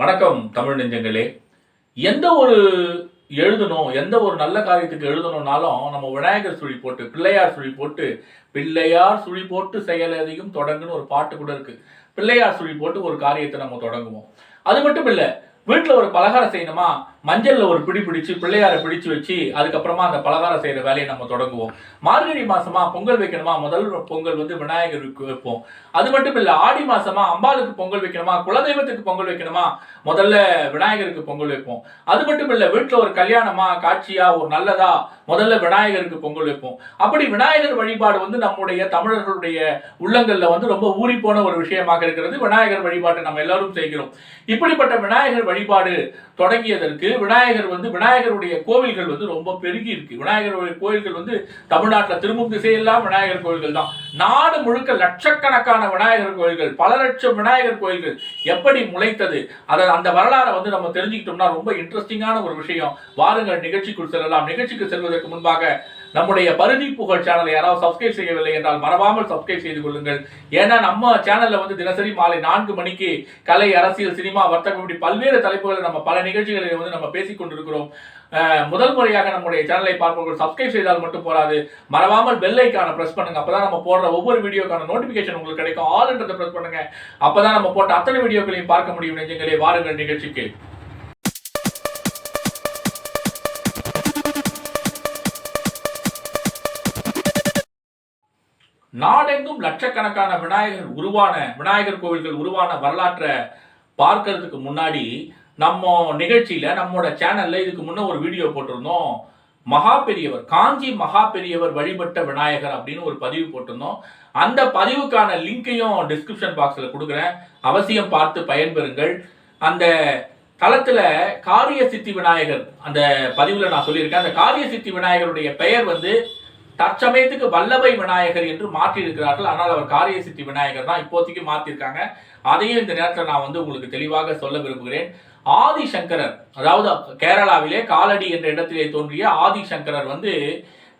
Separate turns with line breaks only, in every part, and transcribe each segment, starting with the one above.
வணக்கம் தமிழ் நெஞ்சங்களே. எந்த ஒரு எழுதணும் எந்த ஒரு நல்ல காரியத்துக்கு எழுதணும்னாலும் நம்ம விநாயகர் சுழி போட்டு பிள்ளையார் சுழி போட்டு பிள்ளையார் சுழி போட்டு செயல் எதையும் தொடங்குன்னு ஒரு பாட்டு கூட இருக்கு. பிள்ளையார் சுழி போட்டு ஒரு காரியத்தை நம்ம தொடங்குவோம். அது மட்டும் இல்லை வீட்டில் ஒரு பலகாரம் செய்யணுமா? மஞ்சளில் ஒரு பிடி பிடிச்சு பிள்ளையாரை பிடிச்சு வச்சு அதுக்கப்புறமா அந்த பலகாரம் செய்கிற வேலையை நம்ம தொடங்குவோம். மார்கழி மாசமா பொங்கல் வைக்கணுமா? முதல் பொங்கல் வந்து விநாயகருக்கு வைப்போம். அது மட்டும் இல்லை ஆடி மாசமா அம்பாளுக்கு பொங்கல் வைக்கணுமா? குலதெய்வத்துக்கு பொங்கல் வைக்கணுமா? முதல்ல விநாயகருக்கு பொங்கல் வைப்போம். அது மட்டும் இல்லை வீட்டில் ஒரு கல்யாணமா காட்சியா ஒரு நல்லதா முதல்ல விநாயகருக்கு பொங்கல் வைப்போம். அப்படி விநாயகர் வழிபாடு வந்து நம்முடைய தமிழர்களுடைய உள்ளங்கள்ல வந்து ரொம்ப ஊறி போன ஒரு விஷயமாக இருக்கிறது. விநாயகர் வழிபாட்டை நம்ம எல்லாரும் செய்கிறோம். இப்படிப்பட்ட விநாயகர் வழிபாடு தொடங்கியதற்கு விநாயகர் வந்து விநாயகருடைய கோவில்கள் வந்து ரொம்ப பெருகி இருக்கு. விநாயகருடைய கோவில்கள் வந்து தமிழ்நாட்டில் திரும்பும் திசையெல்லாம் விநாயகர் கோவில்கள் தான். நாடு முழுக்க லட்சக்கணக்கான விநாயகர் கோயில்கள் பல லட்சம் விநாயகர் கோயில்கள் எப்படி முளைத்தது அதை அந்த வரலாறை வந்து நம்ம தெரிஞ்சுக்கிட்டோம்னா ரொம்ப இன்ட்ரெஸ்டிங்கான ஒரு விஷயம். வாருங்கள் நிகழ்ச்சிக்குள் செல்லலாம். நிகழ்ச்சிக்கு செல்வதற்கு முன்பாக நம்முடைய பருதி புகழ் சேனலை யாராவது சப்ஸ்கிரைப் செய்யவில்லை என்றால் மறவாமல் சப்ஸ்கிரைப் செய்து கொள்ளுங்கள். ஏன்னா நம்ம சேனல்ல வந்து தினசரி மாலை நான்கு மணிக்கு கலை அரசியல் சினிமா வர்த்தகம் இப்படி பல்வேறு தலைப்புகளை நம்ம பல நிகழ்ச்சிகளை வந்து நம்ம பேசிக் கொண்டிருக்கிறோம். முதல் முறையாக நம்முடைய சேனலை பார்ப்பவர்கள் சப்ஸ்கிரைப் செய்தால் மட்டும் போராது மறவாமல் பெல் ஐக்கான பிரஸ் பண்ணுங்க. அப்பதான் நம்ம போடுற ஒவ்வொரு வீடியோக்கான நோட்டிபிகேஷன் உங்களுக்கு கிடைக்கும். ஆல் என்றதை பிரஸ் பண்ணுங்க. அப்பதான் நம்ம போட்ட அத்தனை வீடியோக்களையும் பார்க்க முடியும். நெஞ்சங்களே வாருங்கள் நிகழ்ச்சிக்கு. நாடெங்கும் லட்சக்கணக்கான விநாயகர் உருவான விநாயகர் கோவில்கள் உருவான வரலாற்றை பார்க்கறதுக்கு முன்னாடி நம்ம நிகழ்ச்சியில நம்மளோட சேனல்ல இதுக்கு முன்ன ஒரு வீடியோ போட்டிருந்தோம். மகா பெரியவர் காஞ்சி மகா பெரியவர் வழிபட்ட விநாயகர் அப்படின்னு ஒரு பதிவு போட்டிருந்தோம். அந்த பதிவுக்கான லிங்கையும் டிஸ்கிரிப்ஷன் பாக்ஸில் கொடுக்குறேன். அவசியம் பார்த்து பயன்பெறுங்கள். அந்த தளத்தில் காரிய சித்தி விநாயகர் அந்த பதிவில் நான் சொல்லியிருக்கேன். அந்த காரிய சித்தி விநாயகருடைய பெயர் வந்து தற்சமயத்துக்கு வல்லபை விநாயகர் என்று மாற்றி இருக்கிறார்கள் ஆனால் அவர் காரிய சித்தி விநாயகர் தான் இப்போதைக்கு மாத்திருக்காங்க அதையும் இந்த நேரத்தில் நான் வந்து உங்களுக்கு தெளிவாக சொல்ல விரும்புகிறேன். ஆதிசங்கரர் அதாவது கேரளாவிலே காலடி என்ற இடத்திலே தோன்றிய ஆதிசங்கரர் வந்து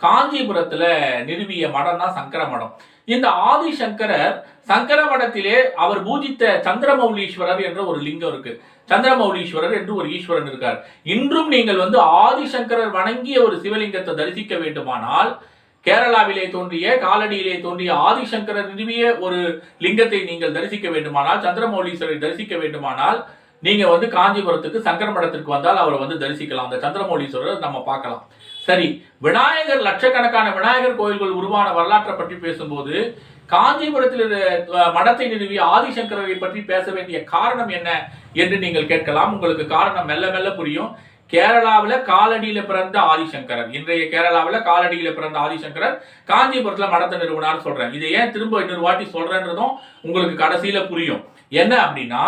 காஞ்சிபுரத்துல நிறுவிய மடம் தான் சங்கர மடம் இந்த ஆதிசங்கரர் சங்கர மடத்திலே அவர் பூஜித்த சந்திரமௌலீஸ்வரர் என்ற ஒரு லிங்கம் இருக்கு. சந்திரமௌலீஸ்வரர் என்று ஒரு ஈஸ்வரன் இருக்கார். இன்றும் நீங்கள் வந்து ஆதிசங்கரர் வணங்கிய ஒரு சிவலிங்கத்தை தரிசிக்க வேண்டுமானால் கேரளாவிலே தோன்றிய காலடியிலே தோன்றிய ஆதிசங்கரர் நிறுவிய ஒரு லிங்கத்தை நீங்கள் தரிசிக்க வேண்டுமானால் சந்திரமௌலீஸ்வரரை தரிசிக்க வேண்டுமானால் நீங்க வந்து காஞ்சிபுரத்துக்கு சங்கரமடத்திற்கு வந்தால் அவரை வந்து தரிசிக்கலாம். அந்த சந்திரமௌலீஸ்வரர் நம்ம பார்க்கலாம். சரி விநாயகர் லட்சக்கணக்கான விநாயகர் கோயில்கள் உருவான வரலாற்றை பற்றி பேசும்போது காஞ்சிபுரத்தில் மடத்தை நிறுவிய ஆதிசங்கரரை பற்றி பேச வேண்டிய காரணம் என்ன என்று நீங்கள் கேட்கலாம். உங்களுக்கு காரணம் மெல்ல மெல்ல புரியும். கேரளாவில் காலடியில் பிறந்த ஆதிசங்கரர். இன்றைய கேரளாவில் காலடியில பிறந்த ஆதிசங்கரர் காஞ்சிபுரத்துல மடத்த நிறுவனார் சொல்றேன். இதை ஏன் திரும்ப இன்னொரு வாட்டி சொல்றேன்றதும் உங்களுக்கு கடைசியில புரியும். என்ன அப்படின்னா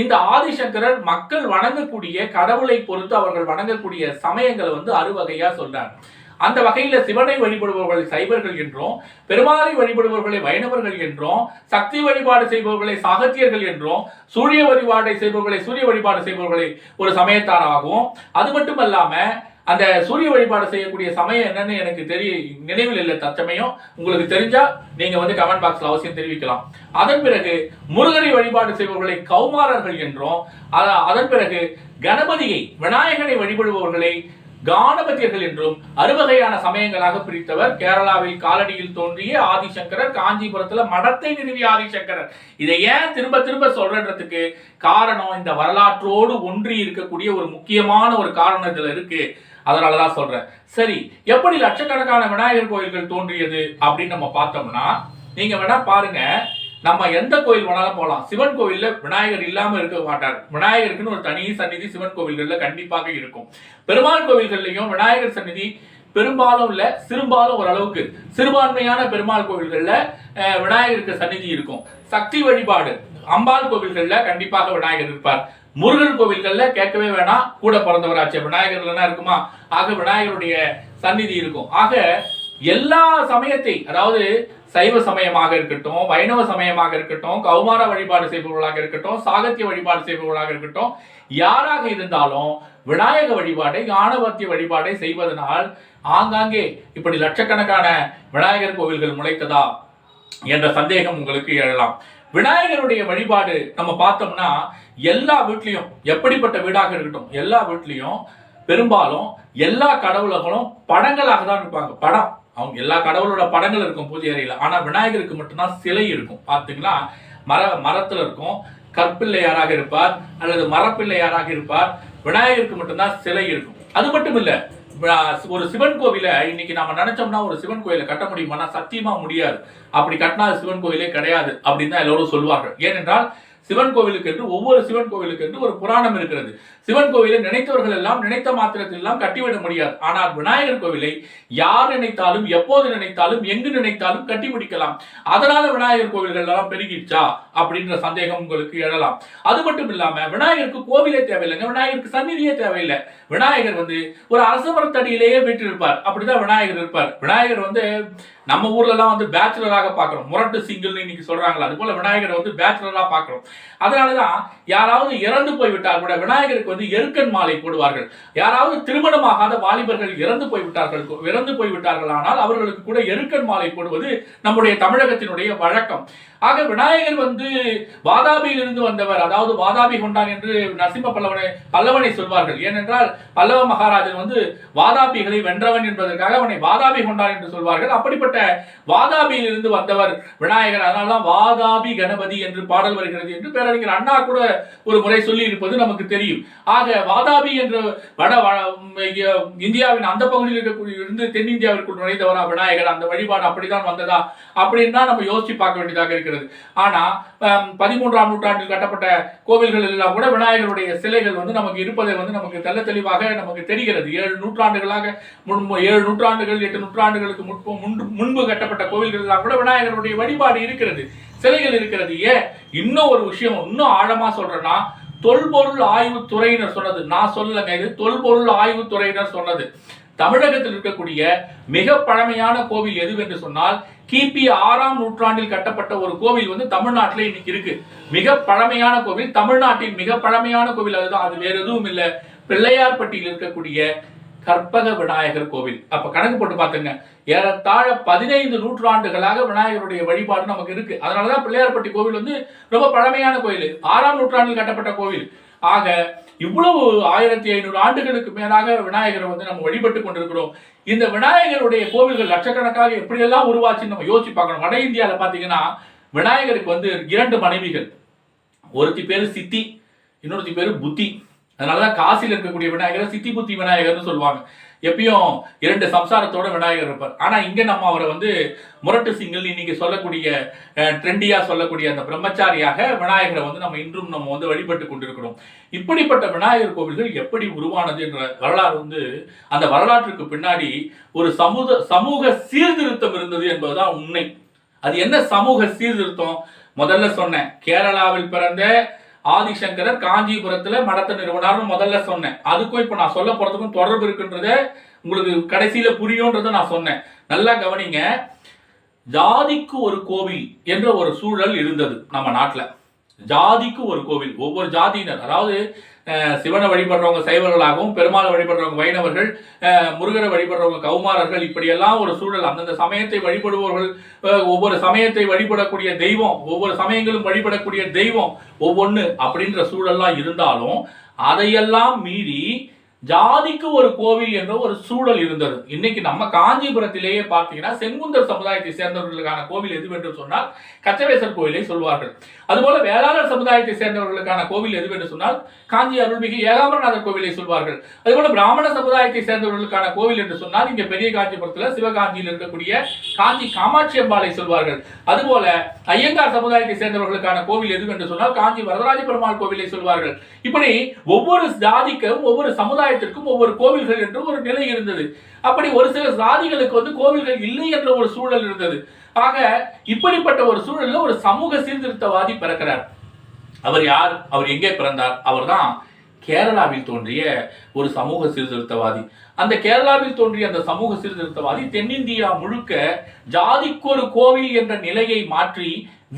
இந்த ஆதிசங்கரர் மக்கள் வணங்கக்கூடிய கடவுளை பொறுத்து அவர்கள் வணங்கக்கூடிய சமயங்களை வந்து அறுவகையா சொல்றார். அந்த வகையில் சிவனை வழிபடுபவர்களை சைவர்கள் என்றும் பெருமாளை வழிபடுபவர்களை வைணவர்கள் என்றும் சக்தி வழிபாடு செய்பவர்களை சாகத்தியர்கள் என்றும் சூரிய வழிபாடை செய்பவர்களை சூரிய வழிபாடு செய்பவர்களை ஒரு சமயத்தாராகவும் அது மட்டும் அந்த சூரிய வழிபாடு செய்யக்கூடிய சமயம் என்னன்னு எனக்கு தெரிய நினைவில் இல்லை தற்சமயம். உங்களுக்கு தெரிஞ்சா நீங்க வந்து கமெண்ட் பாக்ஸ்ல அவசியம் தெரிவிக்கலாம். அதன் பிறகு முருகனை வழிபாடு செய்பவர்களை கௌமாரர்கள் என்றும் அதன் பிறகு கணபதியை விநாயகனை வழிபடுபவர்களை கானபத்தியர்கள் என்றும் அறுவகையான சமயங்களாக பிரித்தவர். கேரளாவில் காலடியில் தோன்றிய ஆதிசங்கரர் காஞ்சிபுரத்துல மடத்தை நிறுவிய ஆதிசங்கரர். இதை ஏன் திரும்ப திரும்ப சொல்றதுக்கு காரணம் இந்த வரலாற்றோடு ஒன்றி இருக்கக்கூடிய ஒரு முக்கியமான ஒரு காரணம் இதுல இருக்கு. அதனாலதான் சொல்றேன். சரி எப்படி லட்சக்கணக்கான விநாயகர் கோயில்கள் தோன்றியது அப்படின்னு நம்ம பார்த்தோம்னா நீங்க வேணா பாருங்க. நம்ம எந்த கோயில் வேணாலும் போகலாம். சிவன் கோவில்ல விநாயகர் இல்லாம இருக்க மாட்டார். விநாயகருக்குன்னு ஒரு தனி சந்நிதி சிவன் கோவில்கள்ல கண்டிப்பாக இருக்கும். பெருமாள் கோவில்கள்லயும் விநாயகர் சந்நிதி பெரும்பாலும் இல்ல சிறுபாலும் ஓரளவுக்கு. சிறுபான்மையான பெருமாள் கோவில்கள்ல விநாயகருக்கு சந்நிதி இருக்கும். சக்தி வழிபாடு. அம்பாள் கோவில்கள்ல கண்டிப்பாக விநாயகர் இருப்பார். முருகன் கோவில்கள்ல கேட்கவே வேணாம். கூட பிறந்தவராச்சு. விநாயகர்லன்னா இருக்குமா? ஆக விநாயகருடைய சந்நிதி இருக்கும். ஆக எல்லா சமயத்தை அதாவது சைவ சமயமாக இருக்கட்டும் வைணவ சமயமாக இருக்கட்டும் கௌமார வழிபாடு செய்பவர்களாக இருக்கட்டும் சாகத்திய வழிபாடு செய்பவர்களாக இருக்கட்டும் யாராக இருந்தாலும் விநாயக வழிபாட்டை ஞானவர்த்திய வழிபாட்டை செய்வதனால் ஆங்காங்கே இப்படி லட்சக்கணக்கான விநாயகர் கோவில்கள் முளைத்ததா என்ற சந்தேகம் உங்களுக்கு எழலாம். விநாயகருடைய வழிபாடு நம்ம பார்த்தோம்னா எல்லா வீட்லேயும் எப்படிப்பட்ட வீடாக இருக்கட்டும் எல்லா வீட்லேயும் பெரும்பாலும் எல்லா கடவுள்களும் படங்களாக தான் இருப்பாங்க. படம். அவங்க எல்லா கடவுளோட படங்கள் இருக்கும் பூஜை அறையில. ஆனா விநாயகருக்கு மட்டும்தான் சிலை இருக்கும். பாத்தீங்களா? மர மரத்துல இருக்கும். கற்பிள்ளையாராக இருப்பார்? அல்லது மரப்பிள்ளையாராக இருப்பார்? விநாயகருக்கு மட்டும்தான் சிலை இருக்கும். அது மட்டும் இல்ல ஒரு சிவன் கோவில இன்னைக்கு நம்ம நினைச்சோம்னா ஒரு சிவன் கோயிலை கட்ட முடியுமானா சத்தியமா முடியாது. அப்படி கட்டினா அது சிவன் கோயிலே கிடையாது அப்படின்னு தான் எல்லோரும் சொல்வார்கள். ஏனென்றால் சிவன் கோவிலுக்கு என்று ஒவ்வொரு சிவன் கோவிலுக்கு என்று ஒரு புராணம் இருக்கிறது. சிவன் கோவிலை நினைத்தவர்கள் எல்லாம் நினைத்த மாத்திரத்தில் எல்லாம் கட்டிவிட முடியாது. ஆனால் விநாயகர் கோவிலை யார் நினைத்தாலும் எப்போது நினைத்தாலும் எங்கு நினைத்தாலும் கட்டி முடிக்கலாம் அதனால விநாயகர் கோவில்கள் எல்லாம் பெருகிடுச்சா? அப்படின்ற சந்தேகம் உங்களுக்கு எழலாம். அது மட்டும் இல்லாம விநாயகருக்கு கோவிலே தேவையில்லைங்க. விநாயகருக்கு சந்நிதியே தேவையில்லை. விநாயகர் வந்து ஒரு அரச மரத்தடியிலேயே வீட்டிருப்பார் அப்படிதான் விநாயகர் இருப்பார். விநாயகர் வந்து நம்ம ஊர்ல எல்லாம் வந்து பேச்சுலராக பார்க்கிறோம் முரட்டு சிங்கிள்னு இன்னைக்கு சொல்றாங்களா அது போல விநாயகரை வந்து பேச்சுலரா அதனால அதனாலதான் யாராவது இறந்து போய்விட்டால் கூட விநாயகருக்கு வந்து எருக்கன் மாலை போடுவார்கள். யாராவது திருமணமாகாத வாலிபர்கள் இறந்து போய்விட்டார்கள் இறந்து போய்விட்டார்கள் ஆனால் அவர்களுக்கு கூட எருக்கன் மாலை போடுவது நம்முடைய தமிழகத்தினுடைய வழக்கம். ஆக விநாயகர் வந்து வாதாபியிலிருந்து வந்தவர் அதாவது வாதாபி கொண்டான் என்று நரசிம்ம பல்லவனை பல்லவனை சொல்வார்கள். ஏனென்றால் பல்லவ மகாராஜன் வந்து வாதாபிகளை வென்றவன் என்பதற்காக அவனை வாதாபி கொண்டான் என்று சொல்வார்கள். அப்படிப்பட்ட வாதாபியிலிருந்து வந்தவர் விநாயகர். அதனால்தான் வாதாபி கணபதி என்று பாடல் வருகிறது என்று பேரறிஞர் அண்ணா கூட ஒரு முறை சொல்லி இருப்பது நமக்கு தெரியும். ஆக வாதாபி என்ற வட இந்தியாவின் அந்த பகுதியில் இருக்கக்கூடிய இருந்து தென்னிந்தியாவிற்குள் நுழைந்தவரா விநாயகர்? அந்த வழிபாடு அப்படிதான் வந்ததா அப்படின்னு தான் நம்ம யோசிச்சு பார்க்க வேண்டியதாக இருக்கிறது. ஆனா பதிமூன்றாம் நூற்றாண்டில் கட்டப்பட்ட கோவில்கள் எல்லாம் கூட விநாயகருடைய சிலைகள் வந்து நமக்கு இருப்பதை வந்து நமக்கு தெல்ல தெளிவாக நமக்கு தெரிகிறது. ஏழு நூற்றாண்டுகளாக முன் ஏழு நூற்றாண்டுகள் எட்டு நூற்றாண்டுகளுக்கு முன்பு முன்பு கட்டப்பட்ட கோவில்கள் எல்லாம் கூட விநாயகருடைய வழிபாடு இருக்கிறது சிலைகள் இருக்கிறது. ஏன்? இன்னும் ஒரு விஷயம் இன்னும் ஆழமா சொல்றேன்னா தொல்பொருள் ஆய்வுத்துறையினர் சொன்னது. நான் சொல்லலைங்க இது தொல்பொருள் ஆய்வுத்துறையினர் சொன்னது. தமிழகத்தில் இருக்கக்கூடிய மிக பழமையான கோவில் எதுவென்று சொன்னால் கிபி ஆறாம் நூற்றாண்டில் கட்டப்பட்ட ஒரு கோவில் வந்து தமிழ்நாட்டில் இன்னைக்கு இருக்கு. மிக பழமையான கோவில் தமிழ்நாட்டின் மிக பழமையான கோவில் அதுதான். அது வேற எதுவும் இல்லை. பிள்ளையார்பட்டியில் இருக்கக்கூடிய கற்பக விநாயகர் கோவில். அப்ப கணக்கு போட்டு பார்த்துங்க. ஏறத்தாழ பதினைந்து நூற்றாண்டுகளாக விநாயகருடைய வழிபாடு நமக்கு இருக்கு. அதனாலதான் பிள்ளையார்பட்டி கோவில் வந்து ரொம்ப பழமையான கோயில். ஆறாம் நூற்றாண்டில் கட்டப்பட்ட கோவில். ஆக இவ்வளவு ஆயிரத்தி ஐநூறு ஆண்டுகளுக்கு மேலாக விநாயகரை வந்து நம்ம வழிபட்டு கொண்டிருக்கிறோம். இந்த விநாயகருடைய கோவில்கள் லட்சக்கணக்காக எப்படியெல்லாம் உருவாச்சுன்னு நம்ம யோசிச்சு பார்க்கணும். வட இந்தியாவில் பார்த்தீங்கன்னா விநாயகருக்கு வந்து இரண்டு மனைவிகள். ஒருத்தி பேர் சித்தி இன்னொருத்தி பேர் புத்தி. அதனாலதான் காசியில் இருக்கக்கூடிய விநாயகரை சித்தி புத்தி விநாயகர்னு சொல்லுவாங்க. எப்பயும் இரண்டு சம்சாரத்தோட விநாயகர் இருப்பார். ஆனா இங்க நம்ம அவரை வந்து முரட்டு சிங்கிள் இன்னைக்கு சொல்லக்கூடிய ட்ரெண்டியா சொல்லக்கூடிய அந்த பிரம்மச்சாரியாக விநாயகரை வந்து நம்ம இன்றும் நம்ம வந்து வழிபட்டு கொண்டிருக்கிறோம். இப்படிப்பட்ட விநாயகர் கோவில்கள் எப்படி உருவானது என்ற வரலாறு வந்து அந்த வரலாற்றுக்கு பின்னாடி ஒரு சமூக சமூக சீர்திருத்தம் இருந்தது என்பதுதான் உண்மை. அது என்ன சமூக சீர்திருத்தம்? முதல்ல சொன்னேன் கேரளாவில் பிறந்த ஆதிசங்கரர் காஞ்சிபுரத்துல மடத்தை நிறுவனார்னு முதல்ல சொன்னேன். அதுக்கும் இப்ப நான் சொல்ல போறதுக்கும் தொடர்பு இருக்குன்றத உங்களுக்கு கடைசியில புரியும்ன்றத நான் சொன்னேன். நல்லா கவனிங்க. ஜாதிக்கு ஒரு கோவில் என்ற ஒரு சூழல் இருந்தது நம்ம நாட்டுல. ஜாதிக்கு ஒரு கோவில். ஒவ்வொரு ஜாதியினர். அதாவது சிவனை வழிபடுறவங்க சைவர்களாகவும் பெருமாளை வழிபடுறவங்க வைணவர்கள் முருகரை வழிபடுறவங்க கௌமாரர்கள் இப்படியெல்லாம் ஒரு சூழல். அந்தந்த சமயத்தை வழிபடுபவர்கள் ஒவ்வொரு சமயத்தை வழிபடக்கூடிய தெய்வம் ஒவ்வொரு சமயங்களும் வழிபடக்கூடிய தெய்வம் ஒவ்வொன்று அப்படின்ற சூழல்லாம் இருந்தாலும் அதையெல்லாம் மீறி ஜாதிக்கு ஒரு கோவில் என்ற ஒரு சூழல் இருந்தது. இன்னைக்கு நம்ம காஞ்சிபுரத்திலேயே பார்த்தீங்கன்னா செங்குந்தர் சமுதாயத்தை சேர்ந்தவர்களுக்கான கோவில் எதுவென்று சொன்னால் கச்சவேசர் கோவிலை சொல்வார்கள். அதுபோல வேளாளர் சமுதாயத்தை சேர்ந்தவர்களுக்கான கோவில் எதுவென்று சொன்னால் காஞ்சி அருள்மிகு ஏகாம்பரநாதர் கோவிலை சொல்வார்கள். அதுபோல பிராமண சமுதாயத்தை சேர்ந்தவர்களுக்கான கோவில் என்று சொன்னால் இங்கே பெரிய காஞ்சிபுரத்துல சிவகாஞ்சியில் இருக்கக்கூடிய காஞ்சி காமாட்சி அம்பாளை சொல்வார்கள். அதுபோல ஐயங்கார் சமுதாயத்தை சேர்ந்தவர்களுக்கான கோவில் எதுவென்று சொன்னால் காஞ்சி வரதராஜ பெருமாள் கோவிலை சொல்வார்கள். இப்படி ஒவ்வொரு ஜாதிக்கும் ஒவ்வொரு சமுதாய சமுதாயத்திற்கும் ஒவ்வொரு கோவில்கள் என்று ஒரு நிலை இருந்தது. அப்படி ஒரு சில சாதிகளுக்கு வந்து கோவில்கள் இல்லை என்ற ஒரு சூழல் இருந்தது. ஆக இப்படிப்பட்ட ஒரு சூழலில் ஒரு சமூக சீர்திருத்தவாதி பிறக்கிறார். அவர் யார்? அவர் எங்கே பிறந்தார்? அவர்தான் கேரளாவில் தோன்றிய ஒரு சமூக சீர்திருத்தவாதி. அந்த கேரளாவில் தோன்றிய அந்த சமூக சீர்திருத்தவாதி தென்னிந்தியா முழுக்க ஜாதிக்கொரு கோவில் என்ற நிலையை மாற்றி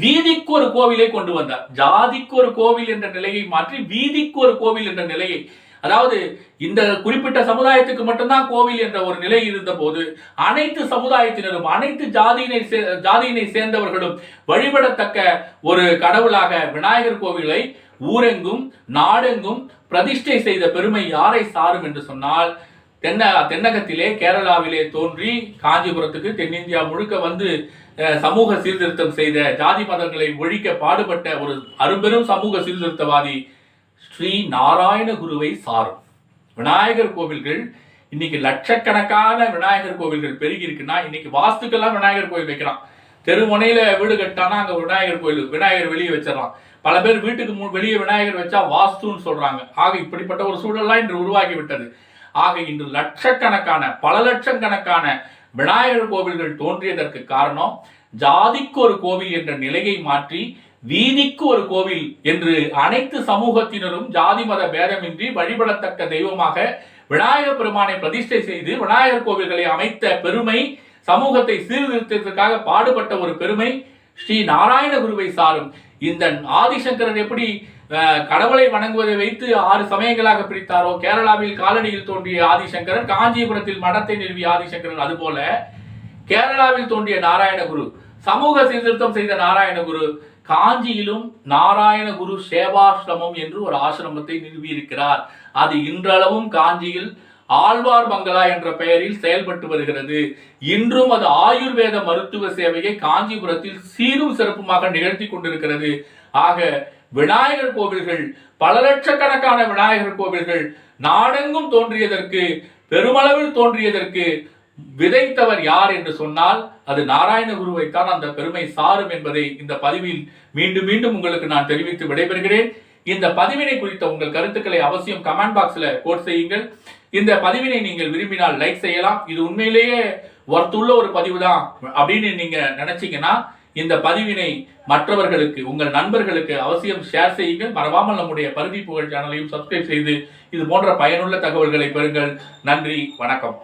வீதிக்கு ஒரு கோவிலை கொண்டு வந்தார். ஜாதிக்கு ஒரு கோவில் என்ற நிலையை மாற்றி வீதிக்கு ஒரு கோவில் என்ற நிலையை அதாவது இந்த குறிப்பிட்ட சமுதாயத்துக்கு மட்டும்தான் கோவில் என்ற ஒரு நிலை இருந்த போது அனைத்து சமுதாயத்தினரும் அனைத்து ஜாதியினை ஜாதியினை சேர்ந்தவர்களும் வழிபடத்தக்க ஒரு கடவுளாக விநாயகர் கோவிலை ஊரெங்கும் நாடெங்கும் பிரதிஷ்டை செய்த பெருமை யாரை சாரும் என்று சொன்னால் தென்ன தென்னகத்திலே கேரளாவிலே தோன்றி காஞ்சிபுரத்துக்கு தென்னிந்தியா முழுக்க வந்து சமூக சீர்திருத்தம் செய்த ஜாதி மதங்களை ஒழிக்க பாடுபட்ட ஒரு அரும்பெரும் சமூக சீர்திருத்தவாதி ஸ்ரீ நாராயண குருவை சாரும். விநாயகர் கோவில்கள் இன்னைக்கு லட்சக்கணக்கான விநாயகர் கோவில்கள் பெருகி இருக்குன்னா இன்னைக்கு வாஸ்துக்கெல்லாம் விநாயகர் கோவில் வைக்கிறான் தெருமுனையில வீடு கட்டானா அங்க விநாயகர் கோயில் விநாயகர் வெளியே வச்சிடறான் பல பேர் வீட்டுக்கு முன் வெளியே விநாயகர் வச்சா வாஸ்துன்னு சொல்றாங்க. ஆக இப்படிப்பட்ட ஒரு சூழல்லாம் இன்று உருவாகி விட்டது. ஆக இன்று லட்சக்கணக்கான பல லட்சக்கணக்கான விநாயகர் கோவில்கள் தோன்றியதற்கு காரணம் ஜாதிக்கு ஒரு கோவில் என்ற நிலையை மாற்றி வீதிக்கு ஒரு கோவில் என்று அனைத்து சமூகத்தினரும் ஜாதி மத பேதமின்றி வழிபடத்தக்க தெய்வமாக விநாயகர் பெருமானை பிரதிஷ்டை செய்து விநாயகர் கோவில்களை அமைத்த பெருமை சமூகத்தை சீர்திருத்தத்திற்காக பாடுபட்ட ஒரு பெருமை ஸ்ரீ நாராயண குருவை சாரும். இந்த ஆதிசங்கரன் எப்படி கடவுளை வணங்குவதை வைத்து ஆறு சமயங்களாக பிரித்தாரோ? கேரளாவில் காலடியில் தோன்றிய ஆதிசங்கரன் காஞ்சிபுரத்தில் மடத்தை நிறுவிய ஆதிசங்கரன் அதுபோல கேரளாவில் தோன்றிய நாராயணகுரு சமூக சீர்திருத்தம் செய்த நாராயணகுரு காஞ்சியிலும் நாராயணகுரு சேவாசிரமம் என்று ஒரு ஆசிரமத்தை நிறுவியிருக்கிறார். அது இன்றளவும் காஞ்சியில் ஆழ்வார் பங்களா என்ற பெயரில் செயல்பட்டு வருகிறது. இன்றும் அது ஆயுர்வேத மருத்துவ சேவையை காஞ்சிபுரத்தில் சீரும் சிறப்புமாக நிகழ்த்தி கொண்டிருக்கிறது. ஆக விநாயகர் கோவில்கள் பல லட்சக்கணக்கான விநாயகர் கோவில்கள் நாடெங்கும் தோன்றியதற்கு பெருமளவில் தோன்றியதற்கு விதைத்தவர் யார் என்று சொன்னால் அது நாராயண குருவைத்தான் அந்த பெருமை சாரும் என்பதை இந்த பதிவில் மீண்டும் மீண்டும் உங்களுக்கு நான் தெரிவித்து விடைபெறுகிறேன். இந்த பதிவினை குறித்த உங்கள் கருத்துக்களை அவசியம் கமெண்ட் பாக்ஸ்ல கோட் செய்யுங்கள். இந்த பதிவினை நீங்கள் விரும்பினால் லைக் செய்யலாம். இது உண்மையிலேயே ஒர்த்துள்ள ஒரு பதிவு தான் அப்படின்னு நீங்க நினைச்சீங்கன்னா இந்த பதிவினை மற்றவர்களுக்கு உங்கள் நண்பர்களுக்கு அவசியம் ஷேர் செய்யுங்கள். மறவாமல் நம்முடைய பருதி புகழ் சேனலையும் சப்ஸ்கிரைப் செய்து இது போன்ற பயனுள்ள தகவல்களை பெறுங்கள். நன்றி வணக்கம்.